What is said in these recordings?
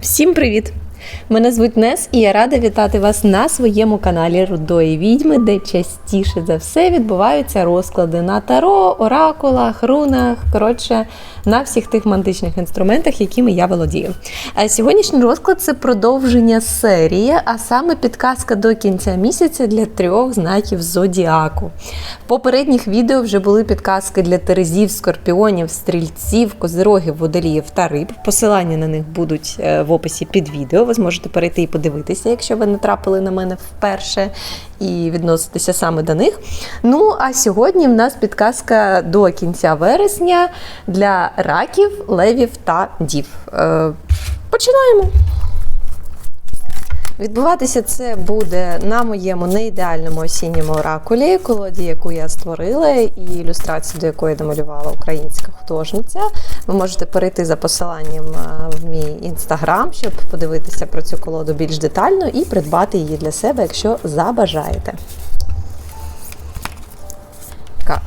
Всім привіт! Мене звуть Нес, і я рада вітати вас на своєму каналі Рудої Відьми, де частіше за все відбуваються розклади на таро, оракулах, рунах, коротше, на всіх тих мантичних інструментах, якими я володію. А сьогоднішній розклад це продовження серії, а саме підказка до кінця місяця для трьох знаків зодіаку. В попередніх відео вже були підказки для терезів, скорпіонів, стрільців, козирогів, водоліїв та риб. Посилання на них будуть е, в описі під відео. Зможете перейти і подивитися, якщо ви натрапили на мене вперше і відноситися саме до них. Ну а сьогодні в нас підказка до кінця вересня для раків, левів та дів. Е, Починаємо. Відбуватися це буде на моєму неідеальному осінньому оракулі, колоді, яку я створила, і ілюстрацію, до якої намалювала українська художниця. Ви можете перейти за посиланням е, в мій інстаграм, щоб подивитися про цю колоду більш детально і придбати її для себе, якщо забажаєте.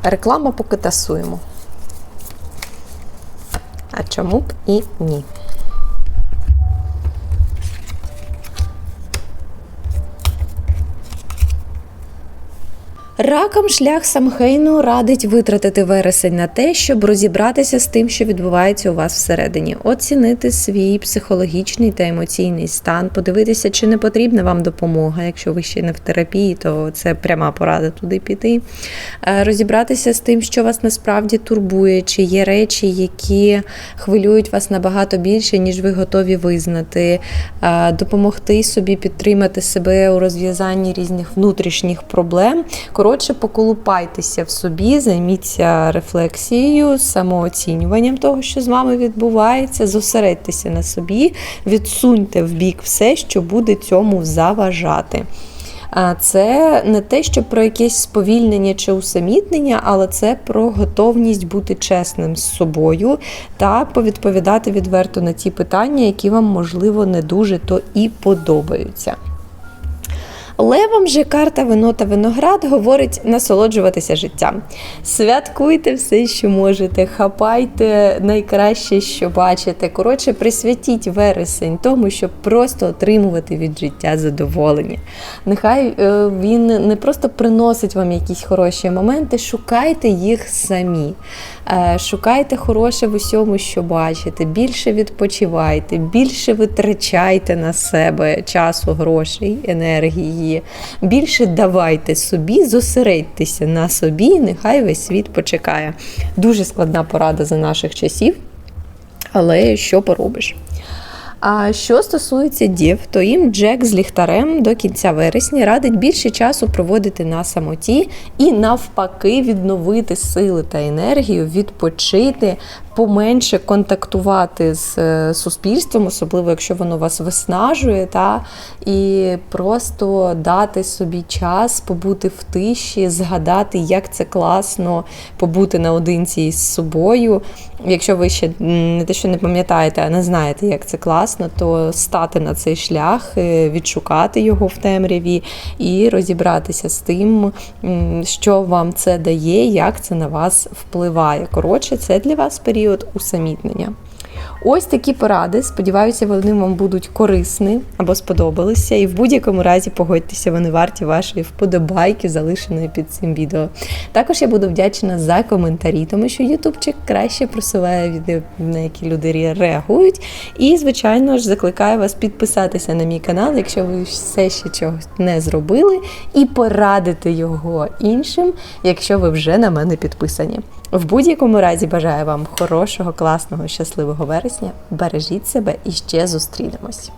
Реклама поки тасуємо. А чому б і ні? Ракам шлях Самхейну радить витратити вересень на те, щоб розібратися з тим, що відбувається у вас всередині, оцінити свій психологічний та емоційний стан, подивитися, чи не потрібна вам допомога. Якщо ви ще не в терапії, то це пряма порада туди піти. Е, Розібратися з тим, що вас насправді турбує, чи є речі, які хвилюють вас набагато більше, ніж ви готові визнати, Е, допомогти собі підтримати себе у розв'язанні різних внутрішніх проблем. Коротше, поколупайтеся в собі, займіться рефлексією, самооцінюванням того, що з вами відбувається, зосередьтеся на собі, відсуньте в бік все, що буде цьому заважати. Це не те, що про якесь сповільнення чи усамітнення, але це про готовність бути чесним з собою та повідповідати відверто на ті питання, які вам, можливо, не дуже то і подобаються. Левам же карта вино та виноград говорить насолоджуватися життям. Святкуйте все, що можете, хапайте найкраще, що бачите. Коротше, присвятіть вересень тому, щоб просто отримувати від життя задоволення. Нехай е, він не просто приносить вам якісь хороші моменти, шукайте їх самі. Е, Шукайте хороше в усьому, що бачите, більше відпочивайте, більше витрачайте на себе часу, грошей, енергії, більше давайте собі, зосередьтеся на собі, нехай весь світ почекає. Дуже складна порада за наших часів, але що поробиш? А що стосується дів, то їм Джек з ліхтарем до кінця вересня радить більше часу проводити на самоті і навпаки відновити сили та енергію, відпочити, поменше контактувати з е, суспільством, особливо якщо воно вас виснажує, та і просто дати собі час побути в тиші, згадати, як це класно побути наодинці із собою. Якщо ви ще не те, що не пам'ятаєте, а не знаєте, як це класно, то стати на цей шлях, е, відшукати його в темряві і розібратися з тим, що вам це дає, як це на вас впливає. Коротше, це для вас період усамітнення. Ось такі поради. Сподіваюся, вони вам будуть корисні або сподобалися. І в будь-якому разі погодьтеся, вони варті вашої вподобайки, залишеної під цим відео. Також я буду вдячна за коментарі, тому що Ютубчик краще просуває відео, на які люди реагують. І, звичайно ж, закликаю вас підписатися на мій канал, якщо ви все ще чогось не зробили, і порадити його іншим, якщо ви вже на мене підписані. В будь-якому разі бажаю вам хорошого, класного, щасливого вересня. Бережіть себе і ще зустрінемось.